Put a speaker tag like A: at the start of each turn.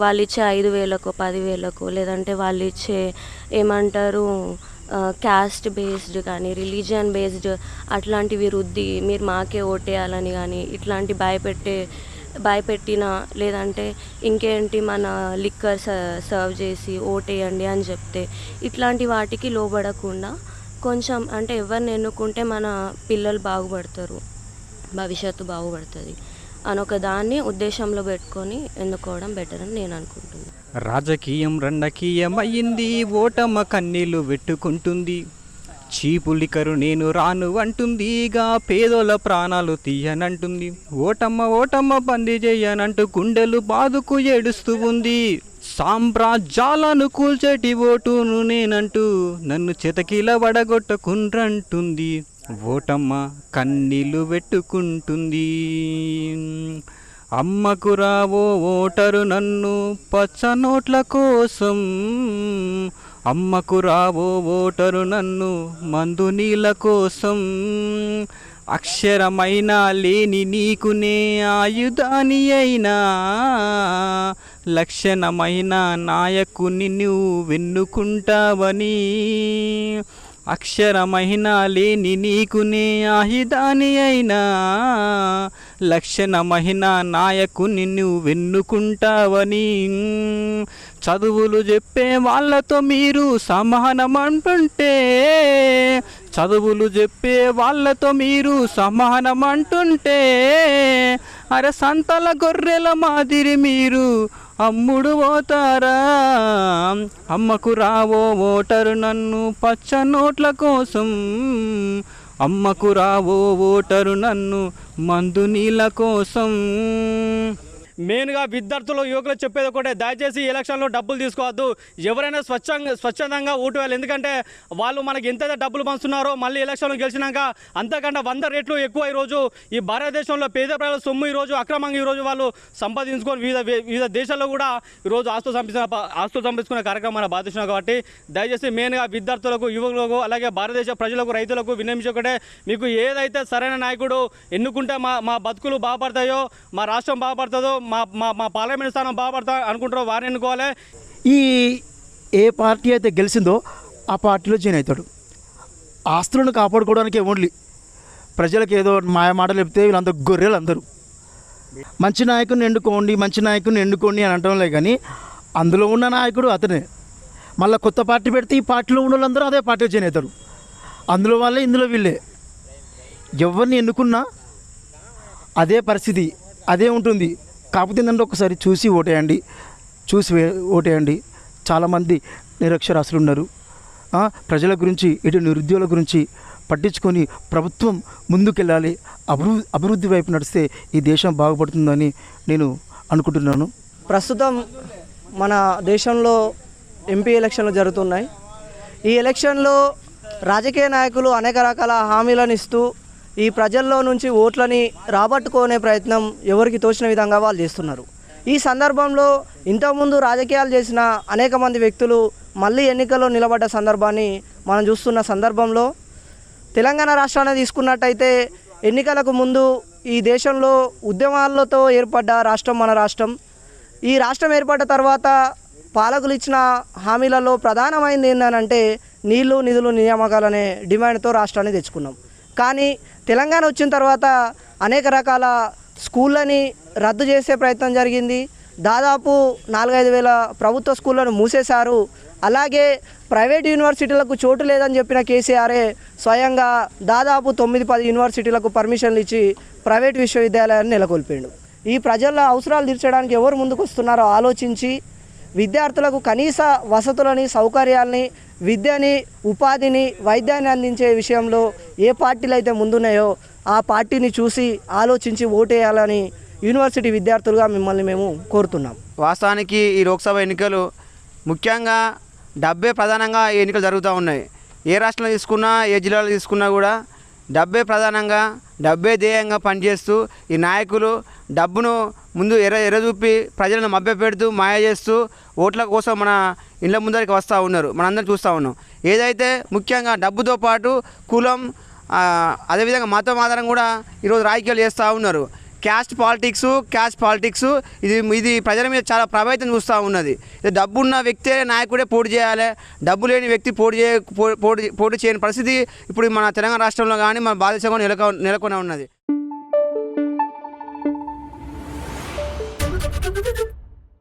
A: వాళ్ళు ఇచ్చే ఐదు వేలకు పదివేలకు లేదంటే వాళ్ళు ఇచ్చే ఏమంటారు క్యాస్ట్ బేస్డ్ కానీ రిలీజియన్ బేస్డ్ అట్లాంటివి రుద్ది మీరు మాకే ఓటేయాలని కానీ ఇట్లాంటి భయపెట్టే భయపెట్టిన లేదంటే ఇంకేంటి మన లిక్కర్ సర్వ్ చేసి ఓటేయండి అని చెప్తే ఇట్లాంటి వాటికి లోబడకుండా కొంచెం అంటే ఎవరిని ఎన్నుకుంటే మన పిల్లలు బాగుపడతారు భవిష్యత్తు బాగుపడుతుంది. అని దాన్ని ఉద్దేశంలో పెట్టుకొని ఎన్నుకోవడం బెటర్ అని నేను అనుకుంటున్నాను
B: రాజకీయం రండకీయమైంది ఓటమ కన్నీళ్ళు పెట్టుకుంటుంది చీపులికరు నేను రాను అంటుంది ఇక ప్రాణాలు తీయనంటుంది. ఓటమ్మ ఓటమ్మ బంది చేయనంటూ గుండెలు బాదుకు ఏడుస్తూ ఉంది. సామ్రాజ్యాలను కూల్చేటి ఓటును నేనంటూ నన్ను చెతకిల వడగొట్టకుండ్రంటుంది. ఓటమ్మ కన్నీళ్ళు పెట్టుకుంటుంది. అమ్మకు రావో ఓటరు నన్ను పచ్చ నోట్ల కోసం. అమ్మకు రావో ఓటరు నన్ను మందు నీళ్ళ కోసం. అక్షరమైన లేని నీకునే ఆయుధాని అయినా లక్షణమైన నాయకుని నువ్వు వెన్నుకుంటావని అక్షరమైన లేని నీకునే ఆహిదాని అయినా లక్షణమైన నాయకుని వెన్నుకుంటావని చదువులు చెప్పే వాళ్ళతో మీరు సమానం అంటుంటే చదువులు చెప్పే వాళ్ళతో మీరు సమానం అంటుంటే అరే సంతల గొర్రెల మాదిరి మీరు అమ్ముడు పోతారా? అమ్మకు రావో ఓటరు నన్ను పచ్చ నోట్ల కోసం. అమ్మకు రావో ఓటరు నన్ను మందు నీళ్ళ కోసం.
C: మెయిన్గా విద్యార్థులు యువకులు చెప్పేది ఒకటే. దయచేసి ఎలక్షన్లో డబ్బులు తీసుకోవద్దు. ఎవరైనా స్వచ్ఛంగా స్వచ్ఛందంగా ఓటు వేయాలి. ఎందుకంటే వాళ్ళు మనకి ఎంతైతే డబ్బులు పంచుతున్నారో మళ్ళీ ఎలక్షన్లో గెలిచినాక అంతకంటే వంద రేట్లు ఎక్కువ ఈరోజు ఈ భారతదేశంలో పేద ప్రజల సొమ్ము ఈరోజు అక్రమంగా ఈరోజు వాళ్ళు సంపాదించుకొని వివిధ వివిధ దేశాల్లో కూడా ఈరోజు ఆస్తులు సంపించిన ఆస్తులు సంపించుకునే కార్యక్రమాన్ని బాధిస్తున్నాం కాబట్టి దయచేసి మెయిన్గా విద్యార్థులకు యువకులకు అలాగే భారతదేశ ప్రజలకు రైతులకు విన్నమించొకటే మీకు ఏదైతే సరైన నాయకుడు ఎన్నుకుంటే మా మా బతుకులు బాగుపడతాయో మా రాష్ట్రం బాగుపడుతుందో మా మా మా పార్లమెంట్ స్థానం బాగుపడతా అనుకుంటారో వారిని ఎన్నుకోవాలి?
D: ఈ ఏ పార్టీ అయితే గెలిచిందో ఆ పార్టీలో జాయిన్ అవుతాడు. ఆస్తులను కాపాడుకోవడానికి ఓన్లీ. ప్రజలకు ఏదో మాయ మాటలు చెప్తే వీళ్ళందరూ గొర్రెలు అందరూ. మంచి నాయకుని ఎన్నుకోండి మంచి నాయకుని ఎన్నుకోండి అని అంటంలే కానీ అందులో ఉన్న నాయకుడు అతనే. మళ్ళీ కొత్త పార్టీ పెడితే ఈ పార్టీలో ఉన్న వాళ్ళందరూ అదే పార్టీలో జాయిన్ అవుతారు. అందులో వాళ్ళే ఇందులో వీళ్ళే. ఎవరిని ఎన్నుకున్నా అదే పరిస్థితి అదే ఉంటుంది. కాకపోతే ఏంటంటే ఒకసారి చూసి ఓటేయండి చూసి ఓటేయండి. చాలామంది నిరక్షరాస్యులు ఉన్నారు. ప్రజల గురించి ఇటు నిరుద్యోగుల గురించి పట్టించుకొని ప్రభుత్వం ముందుకెళ్ళాలి అభివృద్ధి అభివృద్ధి వైపు నడిస్తే ఈ దేశం బాగుపడుతుందని నేను అనుకుంటున్నాను.
E: ప్రస్తుతం మన దేశంలో ఎంపీ ఎలక్షన్లు జరుగుతున్నాయి. ఈ ఎలక్షన్లో రాజకీయ నాయకులు అనేక రకాల హామీలను ఇస్తూ ఈ ప్రజల్లో నుంచి ఓట్లని రాబట్టుకునే ప్రయత్నం ఎవరికి తోచిన విధంగా వాళ్ళు చేస్తున్నారు. ఈ సందర్భంలో ఇంతకుముందు రాజకీయాలు చేసిన అనేక మంది వ్యక్తులు మళ్ళీ ఎన్నికల్లో నిలబడ్డ సందర్భాన్ని మనం చూస్తున్న సందర్భంలో తెలంగాణ రాష్ట్రాన్ని తీసుకున్నట్టయితే ఎన్నికలకు ముందు ఈ దేశంలో ఉద్యమాలతో ఏర్పడ్డ రాష్ట్రం మన రాష్ట్రం. ఈ రాష్ట్రం ఏర్పడ్డ తర్వాత పాలకులు ఇచ్చిన హామీలలో ప్రధానమైనది ఏంటంటే నీళ్ళు నిధులు నియామకాలనే డిమాండ్తో రాష్ట్రాన్ని తెచ్చుకున్నాం. కానీ తెలంగాణ వచ్చిన తర్వాత అనేక రకాల స్కూళ్ళని రద్దు చేసే ప్రయత్నం జరిగింది. దాదాపు నాలుగైదు వేల ప్రభుత్వ స్కూళ్ళను మూసేశారు. అలాగే ప్రైవేట్ యూనివర్సిటీలకు చోటు లేదని చెప్పిన కేసీఆరే స్వయంగా దాదాపు తొమ్మిది పది యూనివర్సిటీలకు పర్మిషన్లు ఇచ్చి ప్రైవేట్ విశ్వవిద్యాలయాన్ని నెలకొల్పాడు. ఈ ప్రజల అవసరాలు తీర్చడానికి ఎవరు ముందుకు వస్తున్నారో ఆలోచించి విద్యార్థులకు కనీస వసతులని సౌకర్యాల్ని విద్యని ఉపాధిని వైద్యాన్ని అందించే విషయంలో ఏ పార్టీలు అయితే ముందున్నాయో ఆ పార్టీని చూసి ఆలోచించి ఓటేయాలని యూనివర్సిటీ విద్యార్థులుగా మిమ్మల్ని మేము కోరుతున్నాం.
F: వాస్తవానికి ఈ లోక్సభ ఎన్నికలు ముఖ్యంగా డబ్బే ప్రధానంగా ఈ ఎన్నికలు జరుగుతూ ఉన్నాయి. ఏ రాష్ట్రంలో తీసుకున్నా ఏ జిల్లాలో తీసుకున్నా కూడా డబ్బే ప్రధానంగా డబ్బే ధ్యేయంగా పనిచేస్తూ ఈ నాయకులు డబ్బును ముందు ఎర్ర ఎర్రచూపి ప్రజలను మభ్యపెడుతూ మాయ చేస్తూ ఓట్ల కోసం మన ఇళ్ళ ముందరికి వస్తూ ఉన్నారు. మనందరం చూస్తూ ఉన్నాం. ఏదైతే ముఖ్యంగా డబ్బుతో పాటు కులం అదేవిధంగా మతం ఆధారం కూడా ఈరోజు రాజకీయాలు చేస్తూ ఉన్నారు. Caste politics caste politics. ఇది ఇది ప్రజల మీద చాలా ప్రభావితం చూస్తూ ఉన్నది. ఇది డబ్బున్న వ్యక్తే నాయకుడే పోటీ చేయాలి. డబ్బు లేని వ్యక్తి పోటీ చేయ పో- పోటీ పోటీ చేయని పరిస్థితి ఇప్పుడు మన తెలంగాణ రాష్ట్రంలో కానీ మన భారతదేశంలో నెలకొ నెలకొని ఉన్నది.